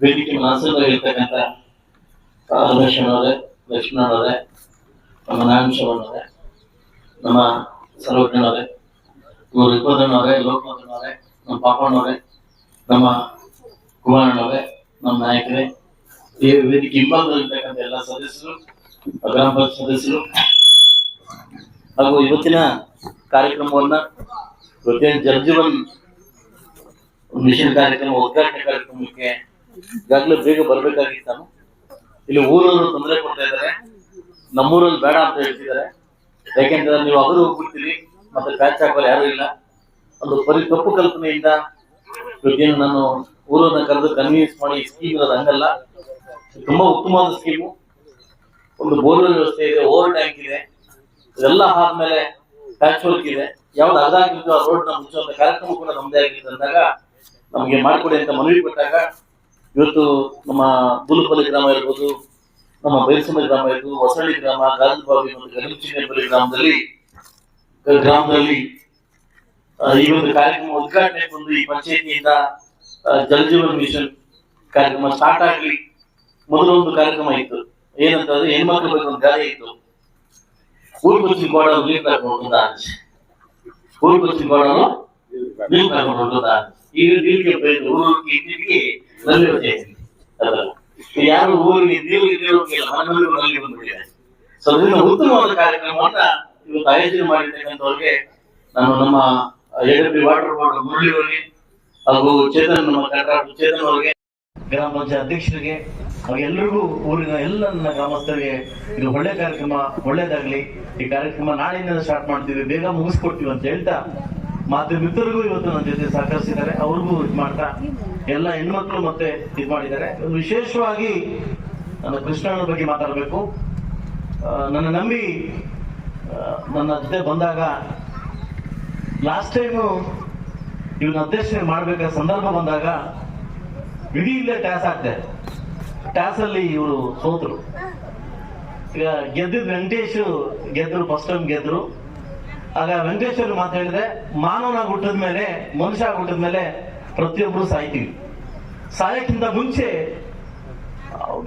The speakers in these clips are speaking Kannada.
ವೇದಿಕೆ ಇರ್ತಕ್ಕಂಥ ಅವರೇ ಲಕ್ಷ್ಮಣರೇ ನಮ್ಮ ನಾರಾಯಣ ನಮ್ಮ ಸರ್ವಜ್ಞನವರೇ ಇವರು ಲೋಕಪದನವರೇ ಲೋಕನಾಥನವರೇ ನಮ್ಮ ಪಾಪಣ್ಣವರೇ, ನಮ್ಮ ಕುಮಾರಣ್ಣವರೇ, ನಮ್ಮ ನಾಯಕರೇ, ಈ ವೇದಿಕೆ ಹಿಂಭಾಗದಲ್ಲಿರ್ತಕ್ಕಂಥ ಎಲ್ಲ ಸದಸ್ಯರು, ಗ್ರಾಮ ಸದಸ್ಯರು, ಹಾಗೂ ಇವತ್ತಿನ ಕಾರ್ಯಕ್ರಮವನ್ನ ಇವತ್ತಿನ ಜಲಜೀವನ್ ಮಿಷನ್ ಕಾರ್ಯಕ್ರಮ, ಉದ್ಘಾಟನೆ ಕಾರ್ಯಕ್ರಮಕ್ಕೆ ಈಗಾಗಲೇ ಬೇಗ ಬರಬೇಕಾಗಿತ್ತು ನಾನು ಇಲ್ಲಿ ಊರವರು ತೊಂದರೆ ಕೊಡ್ತಾ ಇದ್ದಾರೆ. ನಮ್ಮೂರಲ್ಲಿ ಬೇಡ ಅಂತ ಹೇಳ್ತಿದ್ದಾರೆ. ಯಾಕೆಂದ್ರೆ ನೀವು ಅವರು ಹೋಗ್ಬಿಡ್ತೀರಿ, ಮತ್ತೆ ಪ್ಯಾಚ್ ಹಾಕೋರು ಯಾರು ಇಲ್ಲ. ಒಂದು ಪರಿ ತಪ್ಪು ಕಲ್ಪನೆಯಿಂದ ಇವತ್ತೇನು ನಾನು ಊರನ್ನ ಕರೆದು ಕನ್ವಿನ್ಸ್ ಮಾಡಿ ಸ್ಕೀಮ್ ಇರೋದು ಹಂಗಲ್ಲ. ತುಂಬಾ ಉತ್ತಮವಾದ ಸ್ಕೀಮು ಒಂದು ಬೋರ್ವೆಲ್ ವ್ಯವಸ್ಥೆ ಇದೆ, ಓವರ್ ಟ್ಯಾಂಕ್ ಇದೆ. ಇದೆಲ್ಲ ಆದ್ಮೇಲೆ ಪ್ಯಾಚ್ ವರ್ಕ್ ಇದೆ. ಯಾವ್ದು ಆ ರೋಡ್ನ ಮುಚ್ಚುವಂತ ಕಾರ್ಯಕ್ರಮ ಕೂಡ ನಮ್ದೇ ಆಗಿದೆ ಅಂದಾಗ ನಮಗೆ ಮಾಡಿಕೊಡಿ ಅಂತ ಮನವಿ ಕೊಟ್ಟಾಗ ಇವತ್ತು ನಮ್ಮ ಬುಲುಪಲ್ಲಿ ಗ್ರಾಮ ಇರ್ಬೋದು, ನಮ್ಮ ಬೈಲ್ಸಮ ಗ್ರಾಮ ಇರ್ಬೋದು, ಹೊಸಳ್ಳಿ ಗ್ರಾಮ ಗಾಜಲ್ಬಾವಿ ಮತ್ತು ಗಗನಚಿನ್ನೇಪಲ್ಲಿ ಗ್ರಾಮದಲ್ಲಿ ಗ್ರಾಮದಲ್ಲಿ ಈ ಒಂದು ಕಾರ್ಯಕ್ರಮ ಉದ್ಘಾಟನೆ ಬಂದು ಈ ಪಂಚಾಯತಿಯಿಂದ ಜಲಜೀವನ ಜಲ್ ಜೀವನ್ ಮಿಷನ್ ಕಾರ್ಯಕ್ರಮ ಸ್ಟಾರ್ಟ್ ಆಗಲಿ. ಮೊದಲು ಒಂದು ಕಾರ್ಯಕ್ರಮ ಇತ್ತು. ಏನಂತಂದ್ರೆ ಹೆಣ್ಮಕ್ಳ ಬಗ್ಗೆ ಒಂದು ಗಾದೆ ಇತ್ತು. ಊರು ಕೊಚ್ಚಿನ ಗೋಡನ್ನು ನೀರು ತಗೊಂಡು ಹೋಗುದಾ ಊರು ನೀರು ತಗೊಂಡು ಹೋಗುದಾ ಈಗ ನೀರಿಗೆ ಬೈದು ಊರು ಇಟ್ಟಿಗೆ ನಲ್ಲಿ వచ్చేసింది ಅದಲ್ಲ ಯಾರು ಊರಿಗೆ ನೀರಿಗೆ ನೀರು ಹೋಗಿಲ್ಲ ಮನೆಯಲ್ಲಿ ನಲ್ಲಿ ಬಂದ್ಬಿಟ್ಟಿದೆ ಸೊ ಅದರಿಂದ ಉತ್ತಮವಾದ ಕಾರ್ಯಕ್ರಮವನ್ನ ಇವತ್ತು ಆಯೋಜನೆ ಮಾಡಿರ್ತಕ್ಕಂಥವ್ರಿಗೆ ನಾನು ನಮ್ಮ ಎಡಪಿ ವಾಟರ್ ಬೋರ್ಡ್ ಮುರಳಿ ಅವರಿಗೆ ಹಾಗೂ ಚೇತನ್ ನಮ್ಮ ಕಾಂಟ್ರಾಕ್ಟರ್ ಚೇತನ್ ಅವರಿಗೆ ಗ್ರಾಮ ಪಂಚಾಯತ್ ಅಧ್ಯಕ್ಷರಿಗೆ ಹಾಗೂ ಎಲ್ರಿಗೂ ಊರಿನ ಎಲ್ಲ ನನ್ನ ಗ್ರಾಮಸ್ಥರಿಗೆ ಇದು ಒಳ್ಳೆ ಕಾರ್ಯಕ್ರಮ ಒಳ್ಳೇದಾಗ್ಲಿ ಈ ಕಾರ್ಯಕ್ರಮ ನಾಳೆಯಿಂದ ಸ್ಟಾರ್ಟ್ ಮಾಡ್ತೀವಿ ಬೇಗ ಮುಗಿಸ್ಕೊಡ್ತೀವಿ ಅಂತ ಹೇಳ್ತಾ ಮಾಧ್ಯಮ ಮಿತ್ರರಿಗೂ ಇವತ್ತು ನನ್ನ ಜೊತೆ ಸಹಕರಿಸಿದ್ದಾರೆ. ಅವ್ರಿಗೂ ಇದು ಮಾಡ್ತಾ ಎಲ್ಲ ಹೆಣ್ಮಕ್ಳು ಮತ್ತೆ ಇದು ಮಾಡಿದ್ದಾರೆ. ವಿಶೇಷವಾಗಿ ನನ್ನ ಕೃಷ್ಣನ ಬಗ್ಗೆ ಮಾತಾಡಬೇಕು. ನನ್ನ ನಂಬಿ ನನ್ನ ಜೊತೆ ಬಂದಾಗ ಲಾಸ್ಟ್ ಟೈಮು ಇವನ್ನ ಅಧ್ಯಕ್ಷ ಮಾಡಬೇಕಾದ ಸಂದರ್ಭ ಬಂದಾಗ ಇಡೀ ಇಲ್ಲೇ ಟ್ಯಾಸ್ ಆಗ್ತದೆ ಟ್ಯಾಸಲ್ಲಿ ಇವರು ಸೋತರು. ಈಗ ಗೆದ್ದಿದ್ ವೆಂಕಟೇಶ್ ಗೆದ್ರು ಫಸ್ಟ್ ಟೈಮ್ ಗೆದ್ರು. ಆಗ ವೆಂಕಟೇಶ್ವರ ಮಾತಾಡಿದ್ರೆ ಮಾನವನಾಗಿ ಹುಟ್ಟಿದ ಮೇಲೆ ಮನುಷ್ಯ ಹುಟ್ಟಿದ ಮೇಲೆ ಪ್ರತಿಯೊಬ್ಬರು ಸಾಯ್ತೀವಿ. ಸಾಯಕ್ಕಿಂತ ಮುಂಚೆ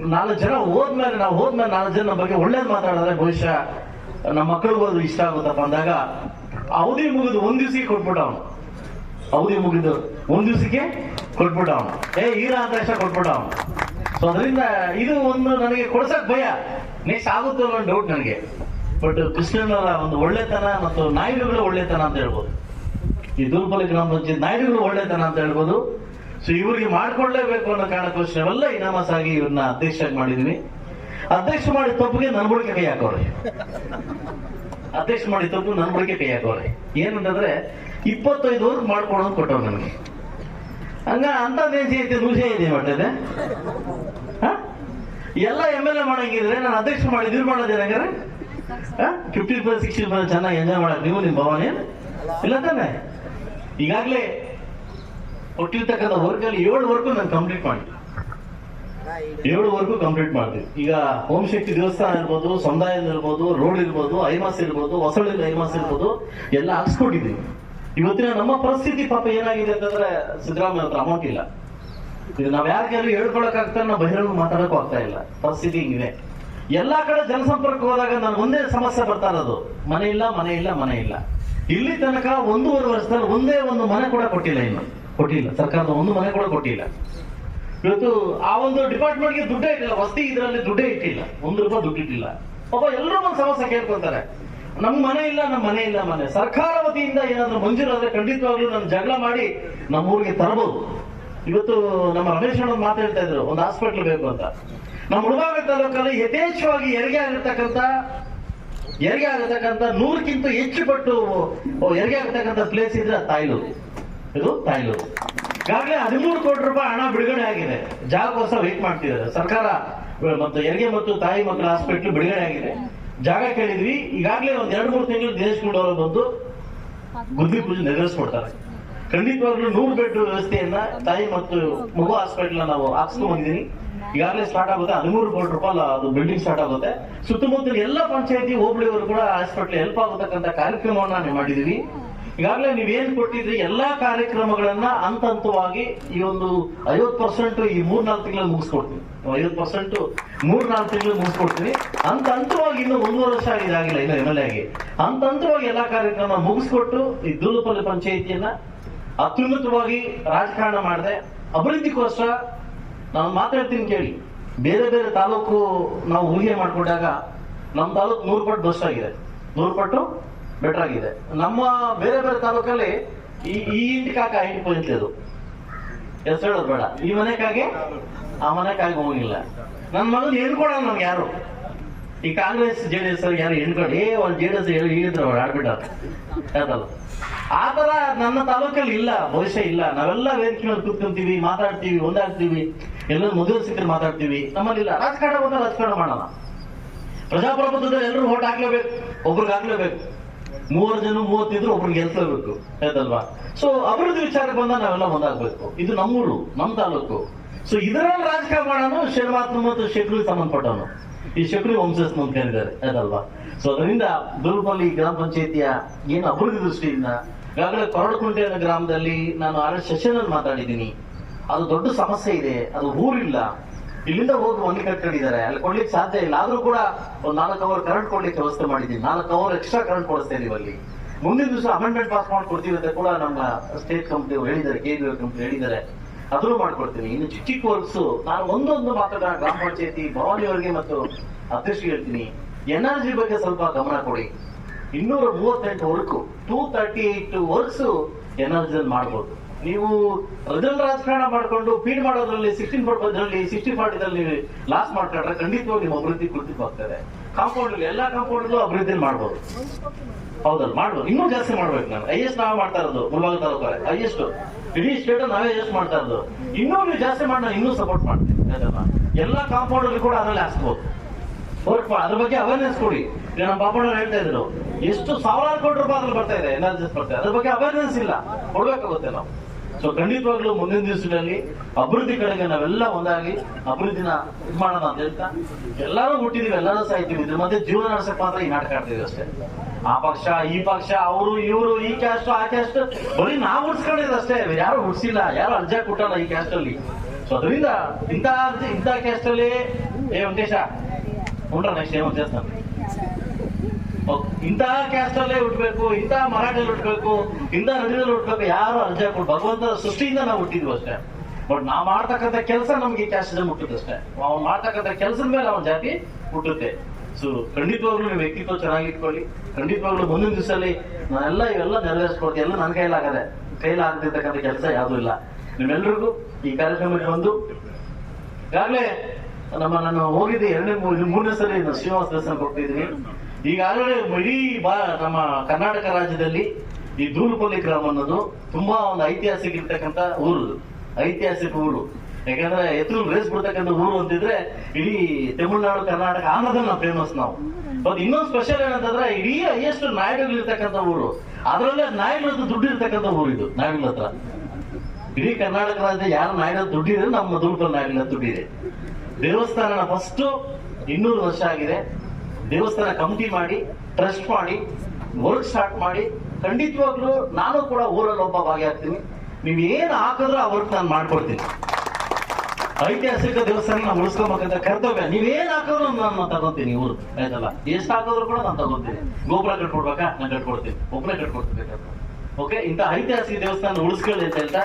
ನಾಲ್ಕು ಜನ ಹೋದ್ಮೇಲೆ, ನಾವು ಹೋದ್ಮೇಲೆ ನಾಲ್ಕು ಜನ ಬಗ್ಗೆ ಒಳ್ಳೇದು ಮಾತಾಡಿದ್ರೆ ಬಹುಶಃ ನಮ್ಮ ಮಕ್ಕಳಿಗೂ ಅದು ಇಷ್ಟ ಆಗುತ್ತಪ್ಪ ಅಂದಾಗ ಅವಧಿ ಮುಗಿದು ಒಂದ್ ದಿವಸಕ್ಕೆ ಕೊಟ್ಬಿಟ್ಟ ಅವನು. ಅವಧಿ ಮುಗಿದು ಒಂದ್ ದಿವಸಕ್ಕೆ ಕೊಟ್ಬಿಟ್ಟ ಅವನು. ಏ ಈರ ಅಂತ ಕೊಟ್ಬಿಟ್ಟ ಅವನು. ಸೊ ಅದರಿಂದ ಇದು ಒಂದು ನನಗೆ ಕೊಡ್ಸಕ್ ಭಯ. ನೆಕ್ಸ್ಟ್ ಆಗುತ್ತೋ ಅನ್ನೋ ಡೌಟ್ ನನಗೆ. ಬಟ್ ಕೃಷ್ಣನವರ ಒಂದು ಒಳ್ಳೆತನ ಮತ್ತು ನಾಯ್ಡುಗಳ ಒಳ್ಳೆತನ ಅಂತ ಹೇಳ್ಬೋದು. ಈ ದುರ್ಬಲ ಗ್ರಾಮ ಪಂಚಾಯತ್ ನಾಯ್ಡುಗಳು ಒಳ್ಳೆತನ ಅಂತ ಹೇಳ್ಬೋದು. ಸೊ ಇವ್ರಿಗೆ ಮಾಡ್ಕೊಳ್ಳೇಬೇಕು ಅನ್ನೋ ಕಾರಣಕ್ಕೋಸ್ಕರವೆಲ್ಲ ಇನಾಮಸಾಗಿ ಇವ್ರನ್ನ ಅಧ್ಯಕ್ಷ ಮಾಡಿದೀನಿ ಅಧ್ಯಕ್ಷ ಮಾಡಿದ ತಪ್ಪಿಗೆ ನನ್ ಬಳಿಕೆ ಕೈ ಹಾಕೋರಿ. ಅಧ್ಯಕ್ಷ ಮಾಡಿದ ತಪ್ಪು ನನ್ ಬಳಿಕೆ ಕೈ ಹಾಕೋರಿ. ಏನಂತಂದ್ರೆ ಇಪ್ಪತ್ತೈದು ವರ್ಷ ಮಾಡ್ಕೊಡೋದು ಕೊಟ್ಟವ್ರು ನನಗೆ. ಹಂಗ ಅಂತದೇನ್ ಐತೆ ನುಜೆ ಇದೆ ಮಾಡ್ತದೆ ಎಲ್ಲ ಎಂ ಎಲ್ ಎ ಮಾಡಂಗಿದ್ರೆ ನಾನು ಅಧ್ಯಕ್ಷ ಮಾಡಿದ್ರು ಮಾಡೋದೇನಾಗಾರೆ ಫಿಫ್ಟಿ ಪರ್ಸೆಂಟ್ ಸಿಕ್ಸ್ಟಿ ಪರ್ಸೆಂಟ್ ಚೆನ್ನಾಗಿ ಎಂಜಾಯ್ ಮಾಡಕ್ ನೀವು ನಿಮ್ ಭಾವನೆ? ಇಲ್ಲ ತಾನೆ? ಈಗಾಗಲೇ ಕೊಟ್ಟಿರ್ತಕ್ಕಂಥ ವರ್ಕ್ ಅಲ್ಲಿ ಏಳು ವರ್ಕ್ ನಾನು ಕಂಪ್ಲೀಟ್ ಮಾಡಿ. ಏಳು ವರ್ಗೂ ಕಂಪ್ಲೀಟ್ ಮಾಡ್ತೀವಿ ಈಗ ಹೋಮ್ ಶಕ್ತಿ ದೇವಸ್ಥಾನ ಇರ್ಬೋದು ಸಮುದಾಯ ಇರ್ಬೋದು ರೋಡ್ ಇರ್ಬೋದು ಐಮಾಸ್ ಇರ್ಬೋದು ಹೊಸಳ್ಳಿ ಐಮಾಸ್ ಇರ್ಬೋದು, ಎಲ್ಲ ಹಾಕ್ಸ್ಕೊಟ್ಟಿದ್ದೀವಿ ಇವತ್ತಿನ ನಮ್ಮ ಪರಿಸ್ಥಿತಿ ಪಾಪ ಏನಾಗಿದೆ ಅಂತಂದ್ರೆ ಸಿದ್ದರಾಮಯ್ಯ ಹತ್ರ ಅಮೌಂಟ್ ಇಲ್ಲ. ಇದು ನಾವ್ ಯಾರಿಗಾದ್ರು ಹೇಳ್ಕೊಳಕ್ ಆಗ್ತಾ ನಾವು ಬಹಿರಂಗ ಮಾತಾಡಕ್ಕೂ ಆಗ್ತಾ ಇಲ್ಲ ಪರಿಸ್ಥಿತಿ ಹಿಂಗಿದೆ. ಎಲ್ಲಾ ಕಡೆ ಜನಸಂಪರ್ಕ ಹೋದಾಗ ನಾನು ಒಂದೇ ಸಮಸ್ಯೆ ಬರ್ತಾ ಇರೋದು. ಮನೆ ಇಲ್ಲ ಮನೆ ಇಲ್ಲ ಮನೆ ಇಲ್ಲ. ಇಲ್ಲಿ ತನಕ ಒಂದೂವರೆ ವರ್ಷದಲ್ಲಿ ಒಂದೇ ಒಂದು ಮನೆ ಕೂಡ ಕೊಟ್ಟಿಲ್ಲ ಇನ್ನು. ಕೊಟ್ಟಿಲ್ಲ. ಸರ್ಕಾರದ ಒಂದು ಮನೆ ಕೂಡ ಕೊಟ್ಟಿಲ್ಲ. ಇವತ್ತು ಆ ಒಂದು ಡಿಪಾರ್ಟ್ಮೆಂಟ್ಗೆ ದುಡ್ಡೇ ಇಟ್ಟಿಲ್ಲ. ವಸತಿ ಇದರಲ್ಲಿ ದುಡ್ಡೇ ಇಟ್ಟಿಲ್ಲ. ಒಂದು ರೂಪಾಯಿ ದುಡ್ಡು ಇಟ್ಟಿಲ್ಲ. ಪಾಪ ಎಲ್ಲರೂ ಒಂದು ಸಮಸ್ಯೆ ಕೇಳ್ಕೊಂತಾರೆ. ನಮ್ ಮನೆ ಇಲ್ಲ ನಮ್ಮ ಮನೆ ಇಲ್ಲ, ಮನೆ. ಸರ್ಕಾರ ವತಿಯಿಂದ ಏನಾದ್ರು ಮಂಜೂರಾದ್ರೆ ಖಂಡಿತವಾಗ್ಲೂ ನಾನು ಜಗಳ ಮಾಡಿ ನಮ್ಮ ಊರಿಗೆ ತರಬಹುದು ಇವತ್ತು ನಮ್ಮ ರಮೇಶ್ ಅಣ್ಣ ಮಾತಾಡ್ತಾ ಇದ್ರು, ಒಂದು ಹಾಸ್ಪಿಟ್ಲ್ ಬೇಕು ಅಂತ. ನಮ್ಮ ಮುಳಬಾಗ ತಾಲೂಕಲ್ಲಿ ಯಥೇಚ್ಛವಾಗಿ ಹೆರಿಗೆ ಆಗಿರ್ತಕ್ಕಂಥ ಹೆರಿಗೆ ಆಗಿರ್ತಕ್ಕಂಥ ನೂರಕ್ಕಿಂತ ಹೆಚ್ಚು ಪಟ್ಟು ಎರಿಗೆ ಆಗಿರ್ತಕ್ಕಂಥ ಪ್ಲೇಸ್ ಇದ್ರೆ ತಾಯ್ಲೂರು. ಇದು ತಾಯ್ಲೂರು. ಈಗಾಗಲೇ ಹದಿಮೂರು ಕೋಟಿ ರೂಪಾಯಿ ಹಣ ಬಿಡುಗಡೆ ಆಗಿದೆ. ಜಾಗಕ್ಕೋಸ್ಕರ ವೆಯ್ಟ್ ಮಾಡ್ತಿದ್ದಾರೆ. ಸರ್ಕಾರ, ಮತ್ತು ಹೆರಿಗೆ ಮತ್ತು ತಾಯಿ ಮಕ್ಕಳ ಹಾಸ್ಪಿಟ್ಲ್ ಬಿಡುಗಡೆ ಆಗಿದೆ. ಜಾಗ ಕೇಳಿದ್ವಿ. ಈಗಾಗಲೇ ಒಂದ್ ಎರಡು ಮೂರು ತಿಂಗಳು ದೇಶ ಕೂಡ ಬಂದು ಗುದ್ದಿ ಪೂಜೆ ನೆರವೇರಿಸ್ಕೊಡ್ತಾರೆ. ಖಂಡಿತವಾಗ್ಲೂ ನೂರು ಬೆಡ್ ವ್ಯವಸ್ಥೆಯನ್ನ ತಾಯಿ ಮತ್ತು ಮಗು ಹಾಸ್ಪಿಟಲ್ ನಾವು ಹಾಕ್ಸ್ಕೊಂಡ್ ಬಂದಿದ್ದೀನಿ ಈಗಾಗಲೇ ಸ್ಟಾರ್ಟ್ ಆಗುತ್ತೆ. ಹದಿಮೂರು ಕೋಟಿ ರೂಪಾಯಿ ಅದು ಬಿಲ್ಡಿಂಗ್ ಸ್ಟಾರ್ಟ್ ಆಗುತ್ತೆ. ಸುತ್ತಮುತ್ತಲ ಎಲ್ಲ ಪಂಚಾಯತಿ, ಹೋಬಳಿಯವರು ಕೂಡ ಹಾಸ್ಪಿಟಲ್ ಹೆಲ್ಪ್ ಆಗತಕ್ಕಂತ ಕಾರ್ಯಕ್ರಮವನ್ನ ನಾವು ಮಾಡಿದೀವಿ. ಈಗಾಗಲೇ ಏನ್ ಕೊಟ್ಟಿದ್ರಿ, ಎಲ್ಲಾ ಕಾರ್ಯಕ್ರಮಗಳನ್ನ ಹಂತ ಹಂತವಾಗಿ ಈ ಒಂದು ಐವತ್ ಪರ್ಸೆಂಟ್ ಈ ಮೂರ್ನಾಲ್ಕು ತಿಂಗಳಲ್ಲಿ ಮುಗಿಸ್ಕೊಡ್ತೀನಿ ಐವತ್ ಪರ್ಸೆಂಟ್ ಮೂರ್ನಾಲ್ಕು ತಿಂಗಳು ಮುಗಿಸ್ಕೊಡ್ತೀನಿ ಹಂತ ಹಂತವಾಗಿ ಇನ್ನು ಒಂದೂವರೆ ವರ್ಷ ಆಗಿದೆ ಆಗಿಲ್ಲ ಇನ್ನು ಎಂ ಎಲ್ ಎ ಹಂತ ಹಂತವಾಗಿ ಎಲ್ಲಾ ಕಾರ್ಯಕ್ರಮ ಮುಗಿಸ್ಕೊಟ್ಟು ಈ ದೂಲಪಲ್ಲಿ ಪಂಚಾಯಿತಿಯನ್ನ ಅತ್ಯುನ್ನತವಾಗಿ ರಾಜಕಾರಣ ಮಾಡಿದೆ, ಅಭಿವೃದ್ಧಿಗೋಸ್ಕರ ನಾನು ಮಾತಾಡ್ತೀನಿ ಕೇಳಿ. ಬೇರೆ ಬೇರೆ ತಾಲೂಕು ನಾವು ಊಹೆ ಮಾಡ್ಕೊಂಡಾಗ ನಮ್ಮ ತಾಲೂಕು ನೂರು ಪಟ್ಟು ಬೆಸ್ಟ್ ಆಗಿದೆ. ನೂರು ಪಟ್ಟು ಬೆಟರ್ ಆಗಿದೆ. ನಮ್ಮ ಬೇರೆ ಬೇರೆ ತಾಲೂಕಲ್ಲಿ ಈ ಈ ಇಂಟಿಕಾಕ ಕಾಕ ಇಂಟಿ ಪಂಚದು ಹೆಸರು ಹೇಳೋದು ಬೇಡ. ಈ ಮನೆ ಕಾಗೆ ಆ ಮನೆ ಕಾಗೆ ಹೋಗಿಲ್ಲ. ನನ್ನ ಮಗನ್ ಹೇಳ್ಕೊಡೋಣ ನಮ್ಗೆ ಯಾರು? ಈ ಕಾಂಗ್ರೆಸ್, ಜೆ ಡಿ ಎಸ್ ಯಾರು ಹೆಣ್ಕೊಂಡು ಏ, ಒಂದು ಜೆ ಡಿ ಎಸ್ ಹೇಳಿದ್ರು ಅವ್ರು ಆಡ್ಬಿಟ್ಟ. ಹೇಳ್ತಲ್ಲ ಆ ತರ ನನ್ನ ತಾಲೂಕಲ್ಲಿ ಇಲ್ಲ, ಭವಿಷ್ಯ ಇಲ್ಲ. ನಾವೆಲ್ಲ ವೇದಿಕೆ ಮೇಲೆ ಕೂತ್ಕೊಂತೀವಿ, ಮಾತಾಡ್ತೀವಿ ಒಂದಾಗ್ತೀವಿ ಎಲ್ಲರೂ ಮದುವೆ ಸಿಕ್ಕರೆ ಮಾತಾಡ್ತೀವಿ. ನಮ್ಮಲ್ಲಿ ಇಲ್ಲ. ರಾಜಕಾರಣ ಬಂದ ರಾಜಕಾರಣ ಮಾಡೋಣ. ಪ್ರಜಾಪ್ರಭುತ್ವದಲ್ಲಿ ಎಲ್ಲರೂ ಓಟ್ ಹಾಕ್ಲೇಬೇಕು, ಒಬ್ರಿಗೆ ಹಾಕ್ಲೇಬೇಕು. ಮೂವರು ಜನ ಮೂವತ್ತಿದ್ರು ಒಬ್ರಿಗೆ ಗೆಲ್ಸಬೇಕು ಆಯ್ತಲ್ವಾ? ಸೊ ಅಭಿವೃದ್ಧಿ ವಿಚಾರಕ್ಕೆ ಬಂದ ನಾವೆಲ್ಲ ಒಂದಾಗ್ಬೇಕು. ಇದು ನಮ್ಮೂರು, ನಮ್ಮ ತಾಲೂಕು. ಸೊ ಇದರಲ್ಲಿ ರಾಜಕಾರಣ ಮಾಡೋನು ಶರ್ಮಾತ್ಮ ಮತ್ತು ಶೆಟ್ರಿಗೆ ಸಂಬಂಧಪಟ್ಟವನು. ಈ ಶಕ್ರಿ ವಂಶಸ್ಥ ಅಂತ ಹೇಳಿದ್ದಾರೆ, ಅದಲ್ವಾ? ಸೊ ಅದರಿಂದ ದುರ್ಬಲ್ಲಿ ಗ್ರಾಮ ಪಂಚಾಯತಿಯ ಏನು ಅಭಿವೃದ್ಧಿ ದೃಷ್ಟಿಯಿಂದ ಈಗಾಗಲೇ ಕೊರಡಕುಂಟೆ ಅನ್ನೋ ಗ್ರಾಮದಲ್ಲಿ ನಾನು ಆರ್ ಎಸ್ ಸೆಷನ್ ಮಾತಾಡಿದ್ದೀನಿ. ಅದು ದೊಡ್ಡ ಸಮಸ್ಯೆ ಇದೆ, ಅದು ಊರಿಲ್ಲ. ಇಲ್ಲಿಂದ ಹೋಗಿ ಮನೆ ಕಟ್ಕೊಂಡಿದ್ದಾರೆ. ಅಲ್ಲಿ ಕೊಡ್ಲಿಕ್ಕೆ ಸಾಧ್ಯ ಇಲ್ಲ. ಆದ್ರೂ ಕೂಡ ಒಂದು ನಾಲ್ಕು ಅವರ್ ಕರೆಂಟ್ ಕೊಡ್ಲಿಕ್ಕೆ ವ್ಯವಸ್ಥೆ ಮಾಡಿದ್ದೀನಿ. ನಾಲ್ಕು ಅವರ್ ಎಕ್ಸ್ಟ್ರಾ ಕರೆಂಟ್ ಕೊಡಿಸ್ತಾ ಇದೀವಿ ಅಲ್ಲಿ. ಮುಂದಿನ ದಿವಸ ಅಮೆಂಡ್ಮೆಂಟ್ ಪಾಸ್ ಮಾಡಿ ಕೊಡ್ತೀವಿ ಅಂತ ಕೂಡ ನಮ್ಮ ಸ್ಟೇಟ್ ಕಂಪ್ನಿ ಹೇಳಿದ್ದಾರೆ ಕೆ ಕಂಪ್ನಿ ಹೇಳಿದ್ದಾರೆ. ಅದನ್ನು ಮಾಡ್ಕೊಡ್ತೀನಿ. ಇನ್ನು ಚಿಕ್ಕ ವರ್ಕ್ಸ್ ನಾನು ಒಂದೊಂದು ಮಾತಾಡ ಗ್ರಾಮ ಪಂಚಾಯತಿ ಭವಾನಿ ಅವರಿಗೆ ಮತ್ತು ಅಧ್ಯಕ್ಷ ಹೇಳ್ತೀನಿ. ಎನರ್ಜಿ ಬಗ್ಗೆ ಸ್ವಲ್ಪ ಗಮನ ಕೊಡಿ. ಇನ್ನೂರ ಮೂವತ್ತೆಂಟು work. Two thirty eight works energy ಮಾಡ್ಬೋದು. ನೀವು ರಿಸಲ್ಟ್ ರಾಜಕಾರಣ ಮಾಡ್ಕೊಂಡು ಫೀಡ್ ಮಾಡೋದ್ರಲ್ಲಿ ಸಿಕ್ಸ್ಟೀನ್ ಫೋರ್ಟಿ ಸಿಕ್ಸ್ಟಿ ಫಾರ್ಟಿದಲ್ಲಿ ಲಾಸ್ ಮಾಡ್ಕೊಂಡ್ರೆ ಖಂಡಿತವಾಗಿ ನಿಮ್ಮ ಅಭಿವೃದ್ಧಿ ಕೃತಿಕವಾಗ್ತದೆ ಕಾಂಪೌಂಡ್ ಎಲ್ಲಾ ಕಾಂಪೌಂಡ್ ಅಭಿವೃದ್ಧಿ ಮಾಡ್ಬೋದು. ಹೌದಲ್ಲ, ಮಾಡ್ಬೋದು. ಇನ್ನೂ ಜಾಸ್ತಿ ಮಾಡ್ಬೇಕು ನಾನು. ಐ ಎಸ್ ನಾವು ಮಾಡ್ತಾ ಇರೋದು ತಾಲೂಕಾರೆ ತಾಲೂಕಲ್ಲಿ ಹೈಯೆಸ್ಟ್ ಇಡೀ ಸ್ಟೇಟ್ ನಾವೇ ಹೈಯೆಸ್ಟ್ ಮಾಡ್ತಾ ಇದ್ದು ಇನ್ನೂ ನೀವು ಜಾಸ್ತಿ ಮಾಡಿ ನಾನು ಇನ್ನೂ ಸಪೋರ್ಟ್ ಮಾಡ್ತೀನಿ ಎಲ್ಲ ಕಾಂಪೌಂಡ್ ಕೂಡ ಅದರಲ್ಲಿ ಹಾಕ್ಸ್ಬೋದು. ವರ್ಕ್ ಅದ್ರ ಬಗ್ಗೆ ಅವೇರ್ನೆಸ್ ಕೊಡಿ. ನಮ್ಮ ಪಾಪಣ್ಣ ಹೇಳ್ತಾ ಇದ್ರು, ಎಷ್ಟು ಸಾವಿರಾರು ಕೋಟಿ ರೂಪಾಯಿ ಅದ್ರಲ್ಲಿ ಬರ್ತಾ ಇದೆ ಎನರ್ಜಿಸ್ ಬರ್ತಾ ಇದೆ. ಅದ್ರ ಬಗ್ಗೆ ಅವೇರ್ನೆಸ್ ಇಲ್ಲ. ಕೊಡ್ಬೇಕಾಗುತ್ತೆ ನಾವು. ಸೊ ಖಂಡಿತವಾಗ್ಲೂ ಮುಂದಿನ ದಿವಸಗಳಲ್ಲಿ ಅಭಿವೃದ್ಧಿ ಕಡೆಗೆ ನಾವೆಲ್ಲ ಒಂದಾಗಿ ಅಭಿವೃದ್ಧಿನ ಇದು ಮಾಡೋಣ ಅಂತ ಹೇಳ್ತಾ, ಎಲ್ಲರೂ ಹುಟ್ಟಿದೀವಿ, ಎಲ್ಲರೂ ಸಾಯ್ತೀವಿ. ಇದ್ರ ಮತ್ತೆ ಜೀವನ ನಡೆಸಕ್ ಮಾತ್ರ ಈ ನಾಟಕ ಆಡ್ತೀವಿ ಅಷ್ಟೇ. ಆ ಪಕ್ಷ, ಈ ಪಕ್ಷ, ಅವರು, ಇವರು, ಈ ಕ್ಯಾಸ್ಟ್ ಆ ಕ್ಯಾಸ್ಟ್ ಬರೀ ನಾವು ಉಡ್ಸ್ಕೊಂಡಿದ್ ಅಷ್ಟೇ ಯಾರು ಹುಡ್ಸಿಲ್ಲ ಯಾರು ಅಜ್ಜ ಕೊಟ್ಟಲ್ಲ ಈ ಕ್ಯಾಸ್ಟ್ ಅಲ್ಲಿ. ಸೊ ಅದರಿಂದ ಇಂತ ಅರ್ಜಿ ಇಂಥ ಕ್ಯಾಸ್ಟ್ ಅಲ್ಲಿ, ಏ, ವೆಂಕಟೇಶ, ಉಂಡ್ರ ನೆಕ್ಸ್ಟ್ ಏ ಉದ್ದೇಶ ಇಂತಹ ಕ್ಯಾಸ್ಟ್ ಅಲ್ಲೇ ಹುಟ್ಟಬೇಕು ಇಂತಹ ಮರಾಠಲ್ಲಿ ಹುಟ್ಟಬೇಕು ಇಂತ ನದಿಯಲ್ಲಿ ಹುಟ್ಟಬೇಕು ಯಾರು ಅರ್ಜಿ ಕೊಟ್ಟು ಭಗವಂತನ ಸೃಷ್ಟಿಯಿಂದ ನಾವು ಹುಟ್ಟಿದ್ವಿ ಅಷ್ಟೇ. ಬಟ್ ನಾವು ಮಾಡ್ತಕ್ಕಂಥ ಕೆಲಸ ನಮ್ಗೆ ಈ ಹುಟ್ಟುತ್ತೆ ಅಷ್ಟೇ. ಅವ್ನು ಮಾಡ್ತಕ್ಕಂಥ ಕೆಲಸದ ಮೇಲೆ ಅವನ ಜಾತಿ ಹುಟ್ಟುತ್ತೆ ಸೊ ಖಂಡಿತವಾಗ್ಲೂ ನಿಮ್ಮ ವ್ಯಕ್ತಿತ್ವ ಚೆನ್ನಾಗಿಟ್ಕೊಳ್ಳಿ ಖಂಡಿತವಾಗ್ಲೂ ಮುಂದಿನ ದಿವಸದಲ್ಲಿ ನಾನೆಲ್ಲ ಇವೆಲ್ಲ ನೆರವೇರಿಸ್ಕೊಡ್ತೀನಿ ಎಲ್ಲ ನನ್ನ ಕೈಲಾಗದೆ ಕೈಲಾಗದಿರ್ತಕ್ಕಂಥ ಕೆಲಸ ಯಾವುದೂ ಇಲ್ಲ. ನಿಮ್ಮೆಲ್ರಿಗೂ ಈ ಕಾರ್ಯಕ್ರಮಕ್ಕೆ ಬಂದು ಈಗಾಗಲೇ ನಮ್ಮ ನಾನು ಹೋಗಿದ್ದೆ ಎರಡನೇ ಮೂರನೇ ನಾನು ಶ್ರೀನಿವಾಸ ದರ್ಶನ ಕೊಟ್ಟಿದ್ದೀನಿ ಈಗಾಗಲೇ ಇಡೀ ಬಾ, ನಮ್ಮ ಕರ್ನಾಟಕ ರಾಜ್ಯದಲ್ಲಿ ಈ ದೂಲಪಲ್ಲಿ ಗ್ರಾಮ ಅನ್ನೋದು ತುಂಬಾ ಒಂದು ಐತಿಹಾಸಿಕ ಇರ್ತಕ್ಕಂಥ ಊರು. ಐತಿಹಾಸಿಕ ಊರು. ಯಾಕಂದ್ರೆ ಎತ್ತರು ರೇಸ್ ಬಿಡ್ತಕ್ಕಂಥ ಊರು ಅಂತಿದ್ರೆ ಇಡೀ ತಮಿಳುನಾಡು, ಕರ್ನಾಟಕ, ಆಂಧ್ರದಲ್ಲಿ ಫೇಮಸ್ ನಾವು. ಬಟ್ ಇನ್ನೊಂದು ಸ್ಪೆಷಲ್ ಏನಂತಂದ್ರೆ ಇಡೀ ಹೈಯೆಸ್ಟ್ ನಾಯಿಗಳು ಇರ್ತಕ್ಕಂಥ ಊರು. ಅದರಲ್ಲೇ ನಾಯಿಗಳ ದುಡ್ಡು ಇರ್ತಕ್ಕಂಥ ಊರು ಇದು ನಾಯಿಗಳ ಹತ್ರ. ಇಡೀ ಕರ್ನಾಟಕ ರಾಜ್ಯ ಯಾರು ನಾಯ್ಡ ದುಡ್ಡಿದೆ ನಮ್ಮ ದುಡ್ಡು ನಾಯಿಗಳ ದುಡ್ಡಿದೆ ದೇವಸ್ಥಾನ ಫಸ್ಟ್ ಇನ್ನೂರು ವರ್ಷ ಆಗಿದೆ. ದೇವಸ್ಥಾನ ಕಮಿಟಿ ಮಾಡಿ ಟ್ರಸ್ಟ್ ಮಾಡಿ ವರ್ಕ್ ಸ್ಟಾರ್ಟ್ ಮಾಡಿ, ಖಂಡಿತವಾಗ್ಲೂ ನಾನು ಕೂಡ ಊರಲ್ಲಿ ಒಬ್ಬ ಭಾಗಿಯಾಗ್ತೀನಿ. ನೀವು ಏನು ಹಾಕಿದ್ರೆ ಆ ವರ್ಕ್ ನಾನು ಮಾಡ್ಕೊಡ್ತೀನಿ. ಐತಿಹಾಸಿಕ ದೇವಸ್ಥಾನ ಉಳಿಸ್ಕೋಬೇಕಂತ ಕರ್ತವ್ಯ. ನೀವೇನ್ ಹಾಕಿದ್ರು ನಾನು ತಗೊಂತೀನಿ ಊರು. ಆಯ್ತಲ್ಲ? ಎಷ್ಟು ಹಾಕೋದ್ರು ಕೂಡ ನಾನು ತಗೊಂತೀನಿ. ಗೋಪುರ ಕಟ್ಕೊಡ್ಬೇಕಾ? ನಾನು ಕಟ್ಕೊಡ್ತೀನಿ. ಒಬ್ಬನೇ ಕಟ್ಕೊಡ್ತೀನಿ. ಓಕೆ ಇಂಥ ಐತಿಹಾಸಿಕ ದೇವಸ್ಥಾನ ಉಳಿಸ್ಕೊಳ್ಳಿ ಅಂತ ಹೇಳ್ತಾ,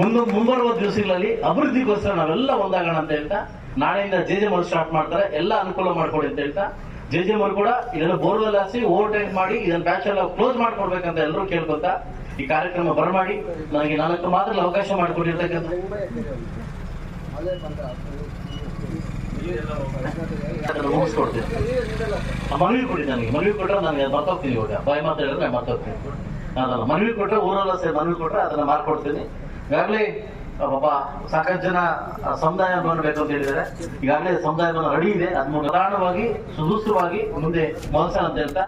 ಮುಂದೆ ಮುಂಬರುವ ದಿವಸಗಳಲ್ಲಿ ಅಭಿವೃದ್ಧಿಗೋಸ್ಕರ ನಾವೆಲ್ಲ ಒಂದಾಗೋಣ ಅಂತ ಹೇಳ್ತಾ, ನಾಳೆಯಿಂದ ಜೆ ಜೆ ಮರು ಸ್ಟಾರ್ಟ್ ಮಾಡ್ತಾರೆ. ಎಲ್ಲ ಅನುಕೂಲ ಮಾಡ್ಕೊಡಿ ಅಂತ ಹೇಳ್ತಾ ಜೆ ಜೆ ಮರು ಕೂಡ ಇದನ್ನ ಬೋರ್ವೆಲ್ ಹಾಸಿ ಓವರ್ ಟೈಮ್ ಮಾಡಿ, ಇದನ್ನ ಬ್ಯಾಚ್ ಎಲ್ಲ ಕ್ಲೋಸ್ ಮಾಡ್ಕೊಡ್ಬೇಕಂತ ಎಲ್ಲರೂ ಕೇಳ್ಕೊತಾ, ಈ ಕಾರ್ಯಕ್ರಮ ಬರಮಾಡಿ, ನನಗೆ ನಾಲ್ಕು ಮಾತ್ರ ಅವಕಾಶ ಮಾಡಿಕೊಟ್ಟಿರ್ತಕ್ಕಂಥ ಮುಗಿಸ್ಕೊಡ್ತೀನಿ ಮನವಿ ಕೊಡಿ ನನಗೆ. ಮನವಿ ಕೊಟ್ಟರೆ ನನಗೆ ಮರ್ತೋಗ್ತೀನಿ ಇವಾಗ. ಬಾಯಿ ಹೇಳಿದ್ರೆ ನಾನು ಮರ್ತೋಗ್ತೀನಿ ಅದಲ್ಲ ಮನವಿ ಕೊಟ್ಟರೆ ಊರಲ್ಲ ಸೇರಿ ಮನವಿ ಕೊಟ್ಟರೆ ಅದನ್ನ ಮಾರ್ಕೊಡ್ತೀನಿ ಈಗಾಗಲೇ ಪಾಪ ಸಾಕಷ್ಟು ಜನ ಸಮುದಾಯ ಭವನ ಬೇಕು ಅಂತ ಹೇಳಿದ್ದಾರೆ. ಈಗಾಗಲೇ ಸಮುದಾಯ ಭವನ ರೆಡಿ ಇದೆ. ಅದ್ ನಿಧಾನವಾಗಿ ಸುಸೂತ್ರವಾಗಿ ಮುಂದೆ ಮಹೋತ್ಸವ ಅಂತ ಹೇಳ್ತಾ